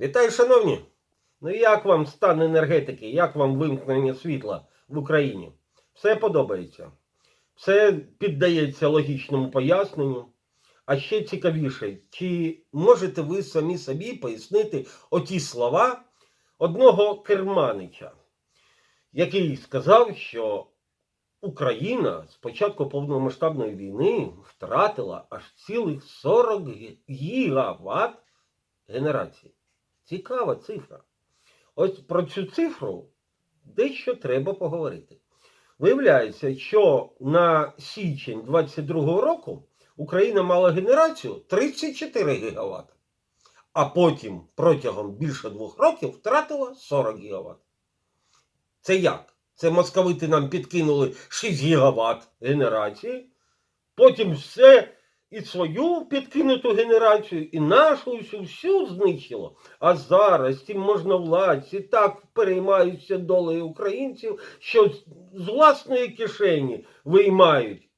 Вітаю, шановні! Ну як вам стан енергетики, як вам вимкнення світла в Україні? Все подобається. Все піддається логічному поясненню. А ще цікавіше, чи можете ви самі собі пояснити оті слова одного керманича, який сказав, що Україна з початку повномасштабної війни втратила аж цілих 40 гігават генерації. Цікава цифра. Ось про цю цифру дещо треба поговорити. Виявляється, що на січень 22 року Україна мала генерацію 34 гігават, а потім протягом більше двох років втратила 40 гігават. Це як? Це московити нам підкинули 6 гігават генерації, потім все і свою підкинуту генерацію, і нашу всю, всю знищило. А зараз ці можновладці так переймаються долею українців, що з- власної кишені виймають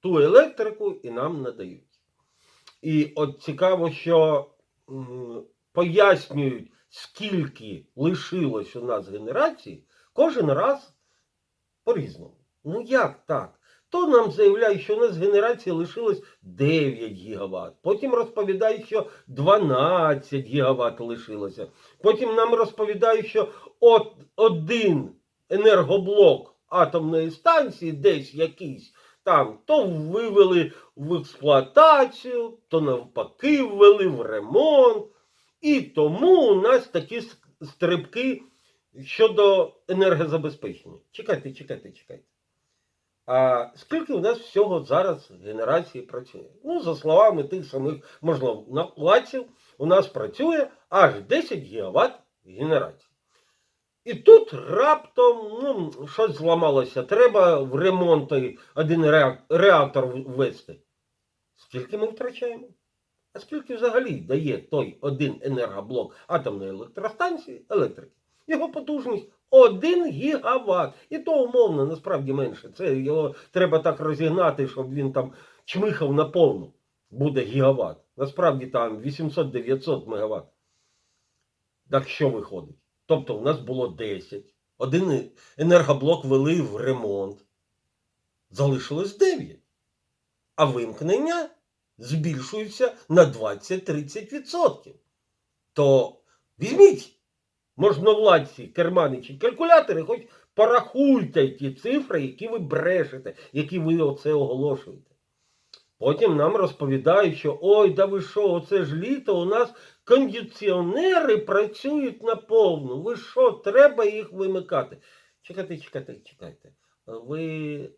ту електрику і нам надають. І от цікаво, що пояснюють, скільки лишилось у нас генерацій, кожен раз по-різному. Ну як так? То нам заявляють, що у нас генерації лишилось 9 гігават. Потім розповідають, що 12 гігават лишилося. Потім нам розповідають, що от один енергоблок атомної станції, десь якийсь там, то вивели в експлуатацію, то навпаки ввели в ремонт. І тому у нас такі стрибки щодо енергозабезпечення. Чекайте, чекайте, чекайте. А скільки у нас всього зараз генерації працює? Ну, за словами тих самих можновладців, у нас працює аж 10 гігават генерації. І тут раптом ну, щось зламалося. Треба в ремонт один реактор ввести. Скільки ми втрачаємо? А скільки взагалі дає той один енергоблок атомної електростанції електрики? Його потужність 1 гігават. І то умовно, насправді менше. Це його треба так розігнати, щоб він там чмихав на повну. Буде гігават. Насправді там 800-900 мегаватт. Так що виходить? Тобто у нас було 10. Один енергоблок вели в ремонт. Залишилось 9. А вимкнення збільшується на 20-30%. То візьміть можновладці, керманичі, калькулятори, хоч порахуйте ті цифри, які ви брешете, які ви оце оголошуєте. Потім нам розповідають, що ой, да ви що, оце ж літо, у нас кондиціонери працюють наповну. Ви що, треба їх вимикати? Чекайте, чекайте, чекайте. Ви,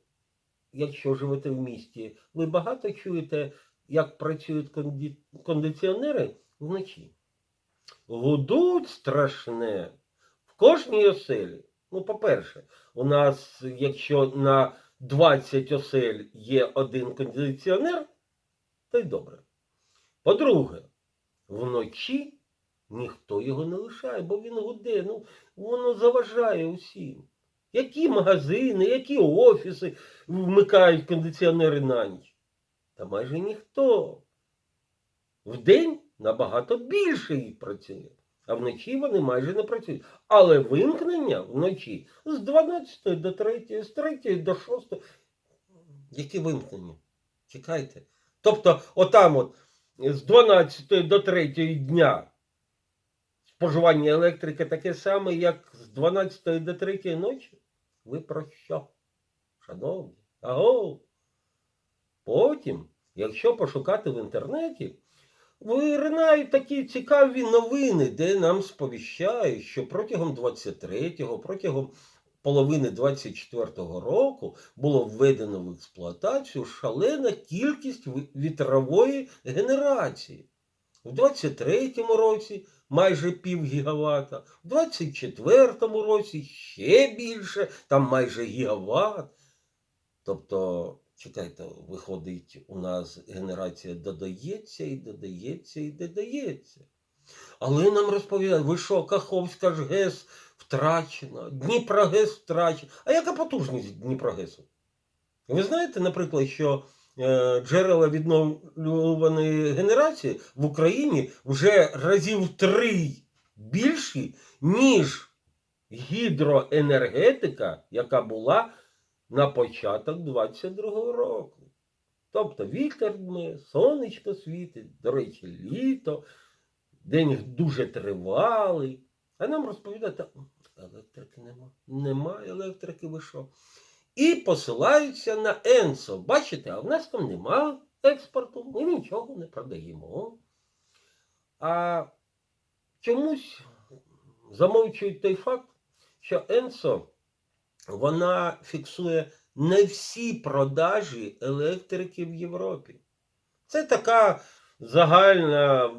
якщо живете в місті, ви багато чуєте, як працюють конді... кондиціонери вночі? Гудуть страшне в кожній оселі. Ну, по-перше, у нас, якщо на 20 осель є один кондиціонер, то й добре. По-друге, вночі ніхто його не лишає, бо він гуде, ну, воно заважає усім. Які магазини, які офіси вмикають кондиціонери на ніч? Та майже ніхто. Вдень набагато більше їх працює, а вночі вони майже не працюють. Але вимкнення вночі з 12 до 3, з 3 до 6. Які вимкнення? Чекайте. Тобто, отам от з 12 до 3 дня споживання електрики таке саме, як з 12 до 3 ночі? Ви про що? Шановні? Аго. Потім, якщо пошукати в інтернеті, виринають такі цікаві новини, де нам сповіщають, що протягом 23-го, протягом половини 24-го року було введено в експлуатацію шалена кількість вітрової генерації. В 23-му році майже пів гігавата, в 24-му році ще більше, там майже гігават. Тобто, чекайте, виходить, у нас генерація додається і додається і додається. Але нам розповідають, ви що, Каховська ж ГЕС втрачена, Дніпрогес втрачена. А яка потужність Дніпрогесу? Ви знаєте, наприклад, що е, джерела відновлюваної генерації в Україні вже разів три більші, ніж гідроенергетика, яка була на початок 22-го року. Тобто вітер дме, сонечко світить, до речі, літо, день дуже тривалий. А нам розповідають, «Та електрики нема. Нема електрики, ви що? І посилаються на Енсо. Бачите, а в нас там нема експорту, ми нічого не продаємо. А чомусь замовчують той факт, що Енсо вона фіксує не всі продажі електрики в Європі. Це така загальна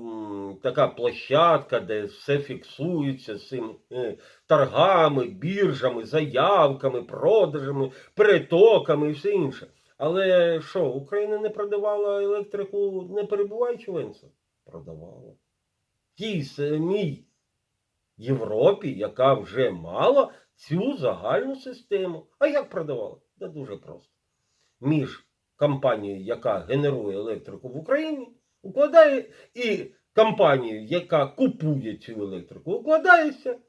така площадка, де все фіксується з цим е, торгами, біржами, заявками, продажами, перетоками і все інше. Але що, Україна не продавала електрику, не перебуваючи в Енсо? Продавала. Тій самій Європі, яка вже мала цю загальну систему. А як продавала? Та дуже просто. Між компанією, яка генерує електрику в Україні, укладає, і компанією, яка купує цю електрику, укладається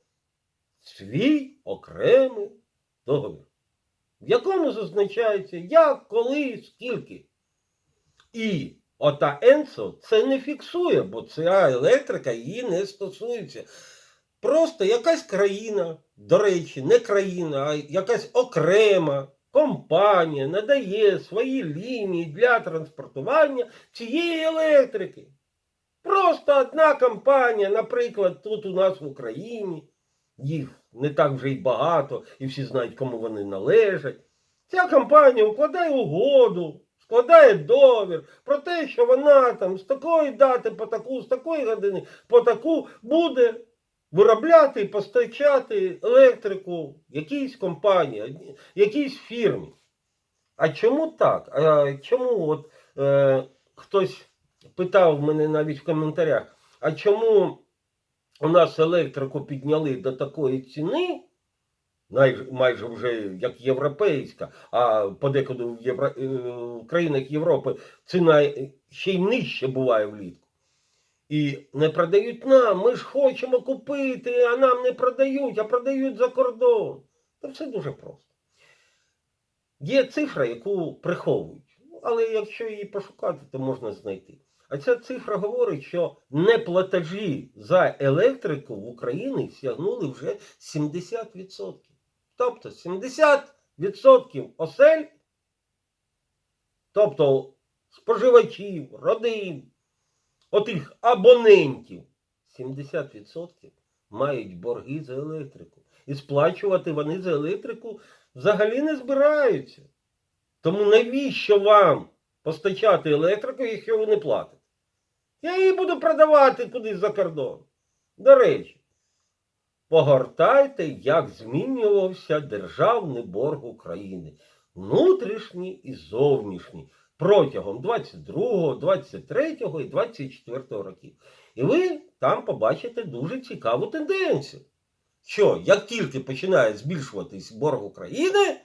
свій окремий договір, в якому зазначається, як, коли, скільки. І ота Енсо це не фіксує, бо ця електрика її не стосується. Просто якась країна, до речі, не країна, а якась окрема компанія надає свої лінії для транспортування цієї електрики. Просто одна компанія, наприклад, тут у нас в Україні, їх не так вже й багато, і всі знають, кому вони належать. Ця компанія укладає угоду, складає довір про те, що вона там з такої дати по таку, з такої години по таку буде виробляти і постачати електрику якійсь компанії, якійсь фірмі. А чому так? А чому от е, хтось питав мене навіть в коментарях, а чому у нас електрику підняли до такої ціни, майже вже як європейська, а подекуди в, Євро... е, країнах Європи ціна ще й нижче буває влітку. І не продають нам, ми ж хочемо купити, а нам не продають, а продають за кордон. Та все дуже просто. Є цифра, яку приховують, Ну, але якщо її пошукати, то можна знайти. А ця цифра говорить, що неплатежі за електрику в Україні сягнули вже 70%. Тобто 70% осель, тобто споживачів, родин, отих абонентів, 70% мають борги за електрику. І сплачувати вони за електрику взагалі не збираються. Тому навіщо вам постачати електрику, якщо ви не платите? Я її буду продавати кудись за кордон. До речі, погортайте, як змінювався державний борг України. Внутрішній і зовнішній протягом 22, 23 і 24 років. І ви там побачите дуже цікаву тенденцію. Що як тільки починає збільшуватись борг України,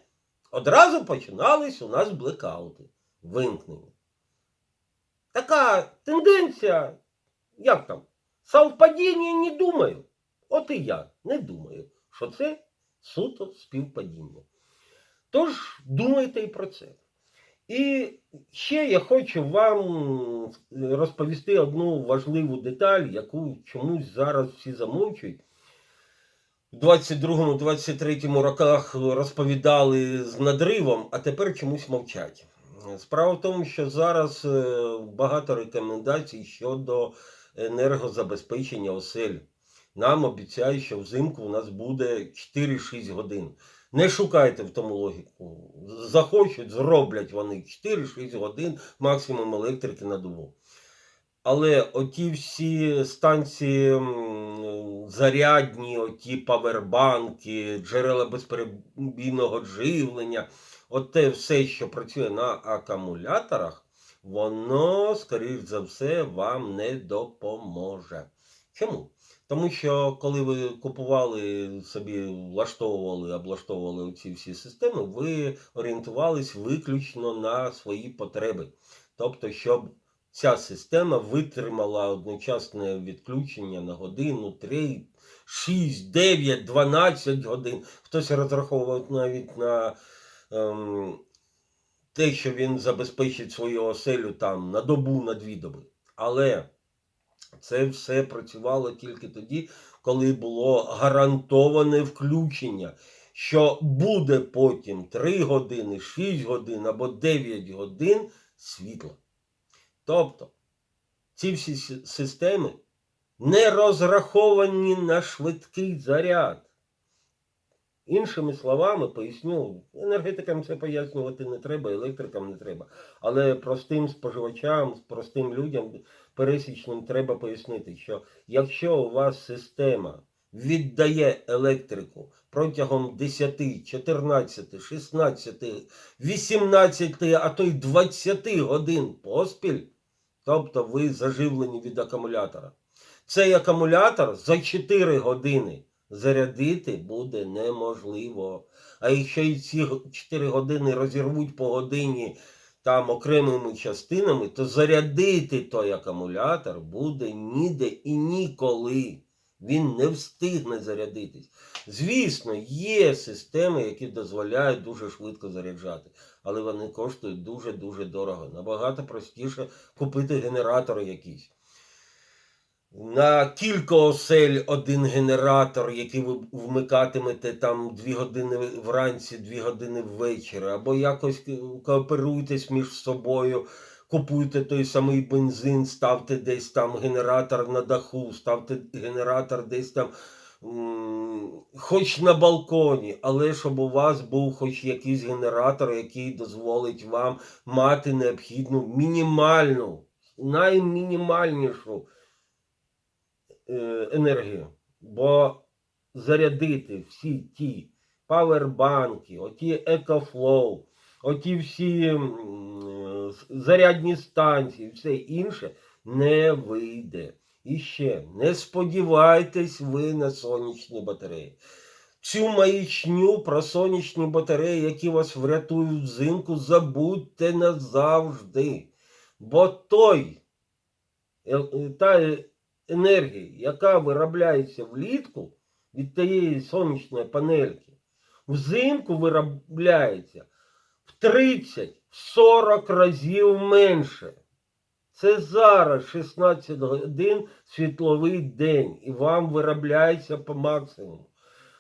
одразу починались у нас блекаути, вимкнення. Така тенденція, як там, совпадіння не думаю. От і я не думаю, що це суто співпадіння. Тож думайте і про це. І ще я хочу вам розповісти одну важливу деталь, яку чомусь зараз всі замовчують. У 22-23 роках розповідали з надривом, а тепер чомусь мовчать. Справа в тому, що зараз е, багато рекомендацій щодо енергозабезпечення осель. Нам обіцяють, що взимку у нас буде 4-6 годин. Не шукайте в тому логіку. Захочуть, зроблять вони 4-6 годин максимум електрики на добу. Але оті всі станції зарядні, оті павербанки, джерела безперебійного живлення, от те все, що працює на акумуляторах, воно, скоріш за все, вам не допоможе. Чому? Тому що коли ви купували собі, влаштовували, облаштовували ці всі системи, ви орієнтувались виключно на свої потреби. Тобто, щоб ця система витримала одночасне відключення на годину, 3, 6, 9, 12 годин. Хтось розраховував навіть на ем, те, що він забезпечить свою оселю там на добу, на дві доби. Але це все працювало тільки тоді, коли було гарантоване включення, що буде потім 3 години, 6 годин або 9 годин світла. Тобто ці всі системи не розраховані на швидкий заряд. Іншими словами, поясню, енергетикам це пояснювати не треба, електрикам не треба. Але простим споживачам, простим людям, пересічним треба пояснити, що якщо у вас система віддає електрику протягом 10, 14, 16, 18, а то й 20 годин поспіль, тобто ви заживлені від акумулятора, цей акумулятор за 4 години зарядити буде неможливо. А якщо і ці 4 години розірвуть по годині там окремими частинами, то зарядити той акумулятор буде ніде і ніколи. Він не встигне зарядитись. Звісно, є системи, які дозволяють дуже швидко заряджати, але вони коштують дуже-дуже дорого. Набагато простіше купити генератор якийсь. На кілька осель один генератор, який ви вмикатимете там 2 години вранці, 2 години ввечері, або якось кооперуйтесь між собою, купуйте той самий бензин, ставте десь там генератор на даху, ставте генератор десь там, хоч на балконі, але щоб у вас був хоч якийсь генератор, який дозволить вам мати необхідну мінімальну, наймінімальнішу енергію. Бо зарядити всі ті павербанки, оті екофлоу, оті всі е, зарядні станції, все інше не вийде. І ще не сподівайтесь ви на сонячні батареї. Цю маячню про сонячні батареї, які вас врятують взимку, забудьте назавжди. Бо той, е, е, та е, енергія, яка виробляється влітку від тієї сонячної панельки, взимку виробляється в 30-40 разів менше. Це зараз 16 годин світловий день, і вам виробляється по максимуму.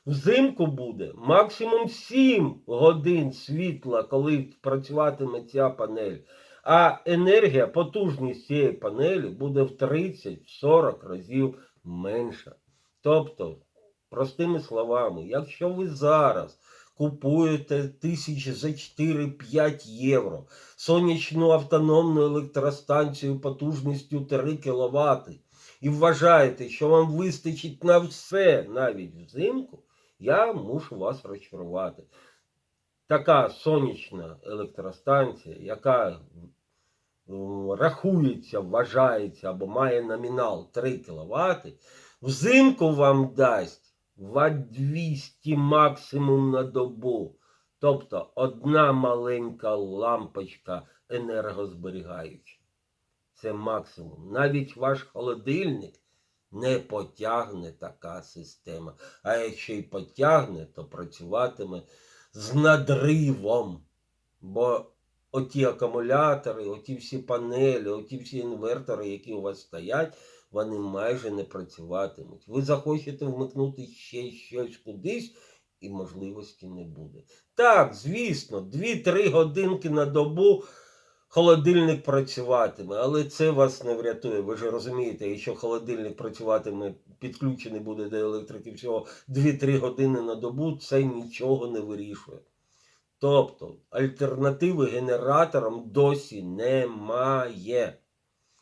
Взимку буде максимум 7 годин світла, коли працюватиме ця панель. А енергія, потужність цієї панелі буде в 30-40 разів менша. Тобто, простими словами, якщо ви зараз купуєте тисячі за 4-5 євро сонячну автономну електростанцію потужністю 3 кВт і вважаєте, що вам вистачить на все навіть взимку, я мушу вас розчарувати. Така сонячна електростанція, яка рахується, вважається або має номінал 3 кВт, взимку вам дасть Ват 200 максимум на добу. Тобто одна маленька лампочка енергозберігаюча. Це максимум. Навіть ваш холодильник не потягне така система. А якщо й потягне, то працюватиме з надривом. Бо оті акумулятори, оті всі панелі, оті всі інвертори, які у вас стоять, вони майже не працюватимуть. Ви захочете вмикнути ще щось кудись, і можливості не буде. Так, звісно, 2-3 годинки на добу холодильник працюватиме, але це вас не врятує. Ви ж розумієте, якщо холодильник працюватиме, підключений буде до електрики всього 2-3 години на добу, це нічого не вирішує. Тобто альтернативи генераторам досі немає.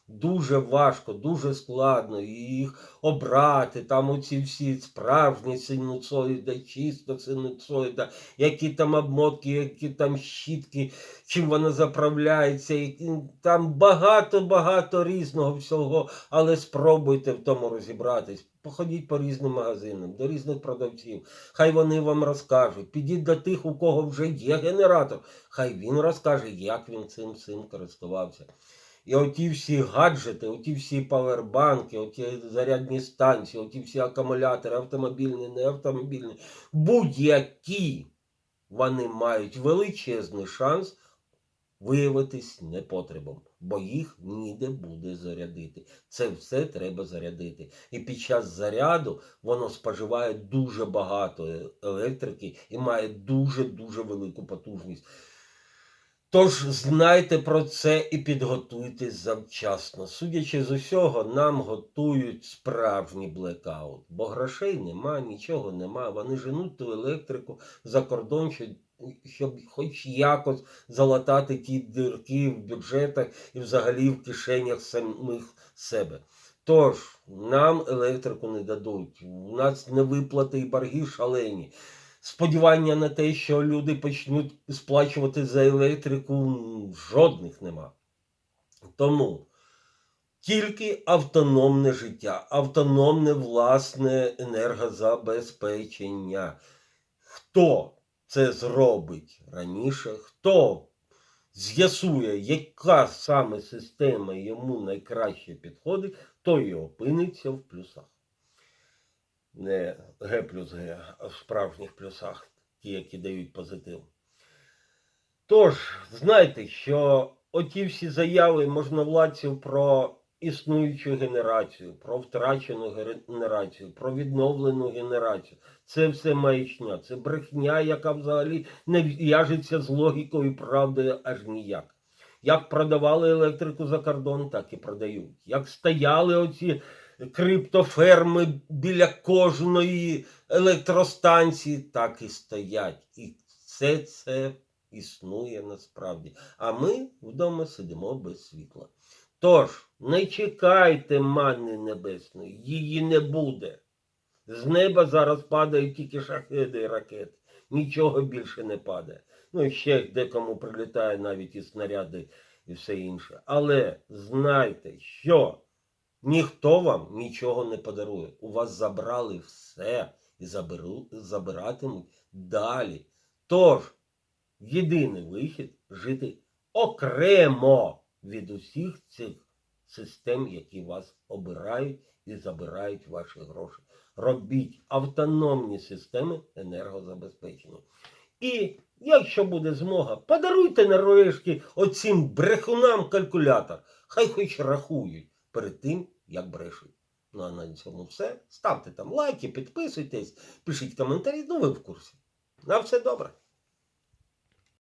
Дуже важко, дуже складно їх обрати. Там оці всі справжні синусоїда, чисто синусоїда, які там обмотки, які там щітки, чим вона заправляється. які- Там багато-багато різного всього, але спробуйте в тому розібратись. Походіть по різним магазинам, до різних продавців. Хай вони вам розкажуть. Підіть до тих, у кого вже є генератор. Хай він розкаже, як він цим цим користувався. І оті всі гаджети, оті всі павербанки, оті зарядні станції, оті всі акумулятори, автомобільні, не автомобільні, будь-які вони мають величезний шанс виявитись непотребом, бо їх ніде буде зарядити. Це все треба зарядити. І під час заряду воно споживає дуже багато е- електрики і має дуже-дуже велику потужність. Тож знайте про це і підготуйтесь завчасно. Судячи з усього, нам готують справжній блекаут, бо грошей нема, нічого нема. Вони женуть ту електрику за кордон, щоб, хоч якось залатати ті дирки в бюджетах і взагалі в кишенях самих себе. Тож нам електрику не дадуть. У нас невиплати і борги шалені. Сподівання на те, що люди почнуть сплачувати за електрику, жодних нема. Тому тільки автономне життя, автономне власне енергозабезпечення. Хто це зробить раніше, хто з'ясує, яка саме система йому найкраще підходить, той і опиниться в плюсах. Не Г плюс Г, а в справжніх плюсах, ті, які дають позитив. Тож, знайте, що оті всі заяви можновладців про існуючу генерацію, про втрачену генерацію, про відновлену генерацію. Це все маячня, це брехня, яка взагалі не в'яжеться з логікою правдою аж ніяк. Як продавали електрику за кордон, так і продають. Як стояли оці криптоферми біля кожної електростанції, так і стоять. І все це існує насправді. А ми вдома сидимо без світла. Тож, не чекайте манни небесної, її не буде. З неба зараз падають тільки шахеди і ракети. Нічого більше не падає. Ну і ще декому прилітає навіть і снаряди і все інше. Але знайте, що ніхто вам нічого не подарує. У вас забрали все і заберу, забиратимуть далі. Тож, єдиний вихід жити окремо від усіх цих систем, які вас обирають і забирають ваші гроші. Робіть автономні системи енергозабезпечення. І якщо буде змога, подаруйте нарешті оцим брехунам калькулятор. Хай хоч рахують перед тим, як брешуть. Ну а на цьому все. Ставте там лайки, підписуйтесь, пишіть коментарі, ну ви в курсі. На все добре.